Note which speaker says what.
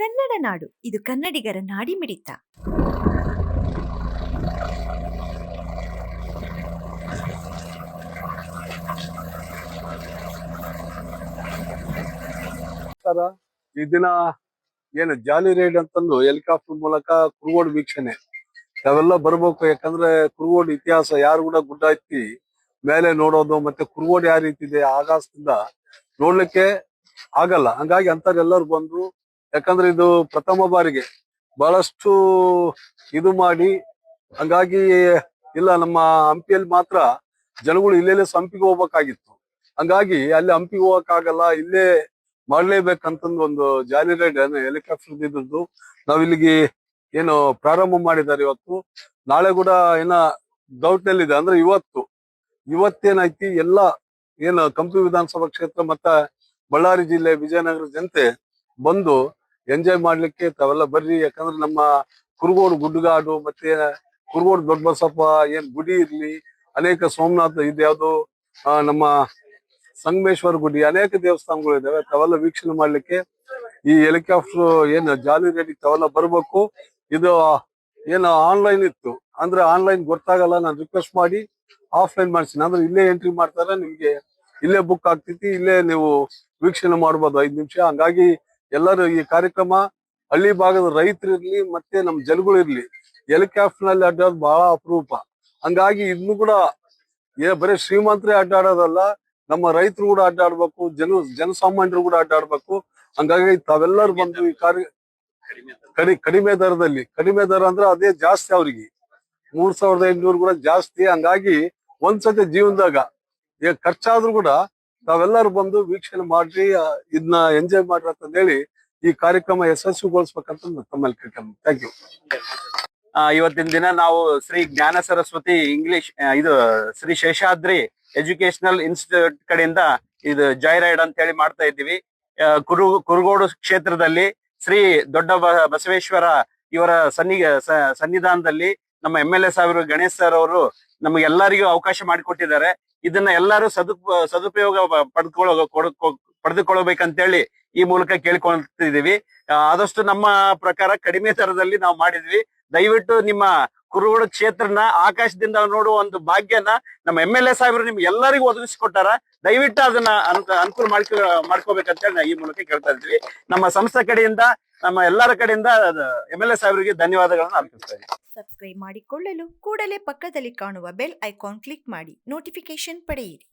Speaker 1: ಕನ್ನಡ ನಾಡು. ಇದು ಕನ್ನಡಿಗರ ನಾಡಿ
Speaker 2: ಮಿಡಿತ ಈ ದಿನ ಏನು ಜಾಲಿ ರೈಡ್ ಅಂತಂದು ಹೆಲಿಕಾಪ್ಟರ್ ಮೂಲಕ ಕುರುಗೋಡು ವೀಕ್ಷಣೆ. ನಾವೆಲ್ಲ ಬರ್ಬೇಕು, ಯಾಕಂದ್ರೆ ಕುರುಗೋಡು ಇತಿಹಾಸ ಯಾರು ಕೂಡ ಗುಡ್ಡ ಹತ್ತಿ ಮೇಲೆ ನೋಡೋದು ಮತ್ತೆ ಕುರುಗೋಡು ಯಾವ ರೀತಿ ಇದೆ ಆಕಾಶದಿಂದ ನೋಡ್ಲಿಕ್ಕೆ ಆಗಲ್ಲ. ಹಂಗಾಗಿ ಅಂತವ್ರೆಲ್ಲರೂ ಬಂದ್ರು ಯಾಕಂದ್ರೆ ಇದು ಪ್ರಥಮ ಬಾರಿಗೆ ಬಹಳಷ್ಟು ಇದು ಮಾಡಿ, ಹಂಗಾಗಿ ಇಲ್ಲ, ನಮ್ಮ ಹಂಪಿಯಲ್ಲಿ ಮಾತ್ರ ಜನಗಳು ಇಲ್ಲೆಲ್ಲೇ ಸಂಪಿಗೆ ಹೋಗ್ಬೇಕಾಗಿತ್ತು. ಹಂಗಾಗಿ ಅಲ್ಲಿ ಹಂಪಿಗೆ ಹೋಗಕ್ಕಾಗಲ್ಲ, ಇಲ್ಲೇ ಮಾಡ್ಲೇಬೇಕಂತಂದು ಒಂದು ಜಾಲಿ ರೈಡ್ ಹೆಲಿಕಾಪ್ಟರ್ ಇದ್ದದ್ದು ನಾವ್ ಇಲ್ಲಿಗೆ ಏನು ಪ್ರಾರಂಭ ಮಾಡಿದ್ದಾರೆ ಇವತ್ತು. ನಾಳೆ ಕೂಡ ಏನ ಡೌಟ್ ನಲ್ಲಿದೆ ಅಂದ್ರೆ ಇವತ್ತು ಇವತ್ತೇನೈತಿ ಎಲ್ಲ ಏನು ಕಂಪಿ ವಿಧಾನಸಭಾ ಕ್ಷೇತ್ರ ಮತ್ತ ಬಳ್ಳಾರಿ ಜಿಲ್ಲೆ, ವಿಜಯನಗರ ಜನತೆ ಬಂದು ಎಂಜಾಯ್ ಮಾಡ್ಲಿಕ್ಕೆ ತಾವೆಲ್ಲ ಬರ್ರಿ, ಯಾಕಂದ್ರೆ ನಮ್ಮ ಕುರುಗೋಡು ಗುಡ್ಡಗಾಡು ಮತ್ತೆ ಕುರುಗೋಡು ದೊಡ್ಡ ಬಸಪ್ಪ ಏನ್ ಗುಡಿ ಇರ್ಲಿ, ಅನೇಕ ಸೋಮನಾಥ ಇದು ಯಾವ್ದು ನಮ್ಮ ಸಂಗಮೇಶ್ವರ ಗುಡಿ, ಅನೇಕ ದೇವಸ್ಥಾನಗಳು ಇದಾವೆ. ತಾವೆಲ್ಲ ವೀಕ್ಷಣೆ ಮಾಡ್ಲಿಕ್ಕೆ ಈ ಹೆಲಿಕಾಪ್ಟರ್ ಏನು ಜಾಲಿ ರೆಡಿ ತಾವೆಲ್ಲ ಬರ್ಬೇಕು. ಇದು, ಏನು ಆನ್ಲೈನ್ ಇತ್ತು. ಅಂದ್ರೆ ಆನ್ಲೈನ್ ಗೊತ್ತಾಗಲ್ಲ, ನಾನು ರಿಕ್ವೆಸ್ಟ್ ಮಾಡಿ ಆಫ್ಲೈನ್ ಮಾಡ್ತೀನಿ ಅಂದ್ರೆ ಇಲ್ಲೇ ಎಂಟ್ರಿ ಮಾಡ್ತಾರೆ, ನಿಮ್ಗೆ ಇಲ್ಲೇ ಬುಕ್ ಆಗ್ತೈತಿ, ಇಲ್ಲೇ ನೀವು ವೀಕ್ಷಣೆ ಮಾಡ್ಬೋದು ಐದ್ ನಿಮಿಷ. ಹಂಗಾಗಿ ಎಲ್ಲರೂ ಈ ಕಾರ್ಯಕ್ರಮ ಹಳ್ಳಿ ಭಾಗದ ರೈತರು ಇರ್ಲಿ ಮತ್ತೆ ನಮ್ ಜನಗಳು ಇರ್ಲಿ ಹೆಲಿಕಾಪ್ಟರ್ನಲ್ಲಿ ಅಡ್ಡಾಡೋದು ಬಹಳ ಅಪರೂಪ. ಹಂಗಾಗಿ ಇನ್ನು ಕೂಡ ಏ ಬರೀ ಶ್ರೀಮಂತರೇ ಅಡ್ಡಾಡೋದಲ್ಲ ನಮ್ಮ ರೈತರು ಕೂಡ ಅಡ್ಡಾಡ್ಬೇಕು ಜನ ಜನಸಾಮಾನ್ಯರು ಕೂಡ ಅಡ್ಡಾಡ್ಬೇಕು. ಹಂಗಾಗಿ ತಾವೆಲ್ಲರೂ ಬಂದು ಈ ಕಾರ್ಯ ಕಡಿ ಕಡಿಮೆ ದರದಲ್ಲಿ ಕಡಿಮೆ ದರ ಅಂದ್ರೆ ಅದೇ ಜಾಸ್ತಿ ಅವ್ರಿಗೆ. ಮೂರ್ ಸಾವಿರದ ಐನೂರು ಕೂಡ ಜಾಸ್ತಿ. ಹಂಗಾಗಿ ಒಂದ್ಸತಿ ಜೀವನದಾಗ ಈಗ ಖರ್ಚಾದ್ರೂ ಕೂಡ ತಾವೆಲ್ಲರೂ ಬಂದು ವೀಕ್ಷಣೆ ಮಾಡ್ರಿ ಇದನ್ನ ಎಂಜಾಯ್ ಮಾಡ್ರಿ ಅಂತ ಹೇಳಿ ಈ ಕಾರ್ಯಕ್ರಮ ಯಶಸ್ವಿಗೊಳಿಸ್ಬೇಕಂತ ತಮ್ಮಲ್ಲಿ ಕೇಳ್ಕೊಂಡು ಥ್ಯಾಂಕ್ ಯು
Speaker 3: ಇವತ್ತಿನ ದಿನ ನಾವು ಶ್ರೀ ಜ್ಞಾನ ಸರಸ್ವತಿ ಇಂಗ್ಲಿಷ್ ಇದು ಶ್ರೀ ಶೇಷಾದ್ರಿ ಎಜುಕೇಶನಲ್ ಇನ್ಸ್ಟಿಟ್ಯೂಟ್ ಕಡೆಯಿಂದ ಇದು ಜಾಯ್ ರೈಡ್ ಅಂತ ಹೇಳಿ ಮಾಡ್ತಾ ಇದ್ದೀವಿ. ಕುರು, ಕುರುಗೋಡು ಕ್ಷೇತ್ರದಲ್ಲಿ ಶ್ರೀ ದೊಡ್ಡ ಬಸವೇಶ್ವರ ಇವರ ಸನ್ನಿ ಸನ್ನಿಧಾನದಲ್ಲಿ ನಮ್ಮ ಎಂ ಎಲ್ ಎ ಸಾವಿರ ಗಣೇಶ್ ಸರ್ ಅವರು ನಮಗೆಲ್ಲರಿಗೂ ಅವಕಾಶ ಮಾಡಿಕೊಟ್ಟಿದ್ದಾರೆ. ಇದನ್ನ ಎಲ್ಲರೂ ಸದುಪ, ಸದುಪಯೋಗ ಪಡೆದುಕೊಳ್ಳೋ ಹೇಳಿ ಪಡೆದುಕೊಳ್ಳಬೇಕಂತೇಳಿ ಈ ಮೂಲಕ ಕೇಳ್ಕೊಳ್ತಿದೀವಿ ಆದಷ್ಟು ನಮ್ಮ ಪ್ರಕಾರ ಕಡಿಮೆ ದರದಲ್ಲಿ ನಾವು ಮಾಡಿದ್ವಿ. ದಯವಿಟ್ಟು ನಿಮ್ಮ ಕುರುಗೋಡ ಕ್ಷೇತ್ರನ ಆಕಾಶದಿಂದ ನೋಡುವ ಒಂದು ಭಾಗ್ಯನ ನಮ್ಮ ಎಂ ಎಲ್ ಎ ಸಾಹೇಬರು ನಿಮ್ಗೆ ಎಲ್ಲರಿಗೂ ಒದಗಿಸಿಕೊಟ್ಟಾರ. ದಯವಿಟ್ಟು ಅದನ್ನ ಅನುಕ- ಅನುಕೂಲ ಮಾಡ್ಕೋ, ಮಾಡ್ಕೋಬೇಕಂತೇಳಿ ನಾವು ಈ ಮೂಲಕ ಕೇಳ್ತಾ ಇದ್ವಿ ನಮ್ಮ ಸಂಸ್ಥೆ ಕಡೆಯಿಂದ ನಮ್ಮ ಎಲ್ಲರ ಕಡೆಯಿಂದ ಎಂ ಎಲ್ ಎ ಸಾಹೇಬರಿಗೆ ಧನ್ಯವಾದಗಳನ್ನು ಅರ್ಪಿಸ್ತಾ
Speaker 1: ಸಬ್ಸ್ಕ್ರೈಬ್ ಮಾಡಿಕೊಳ್ಳಲು ಕೂಡಲೇ ಪಕ್ಕದಲ್ಲಿ ಕಾಣುವ ಬೆಲ್ ಐಕಾನ್ ಕ್ಲಿಕ್ ಮಾಡಿ ನೋಟಿಫಿಕೇಶನ್ ಪಡೆಯಿರಿ.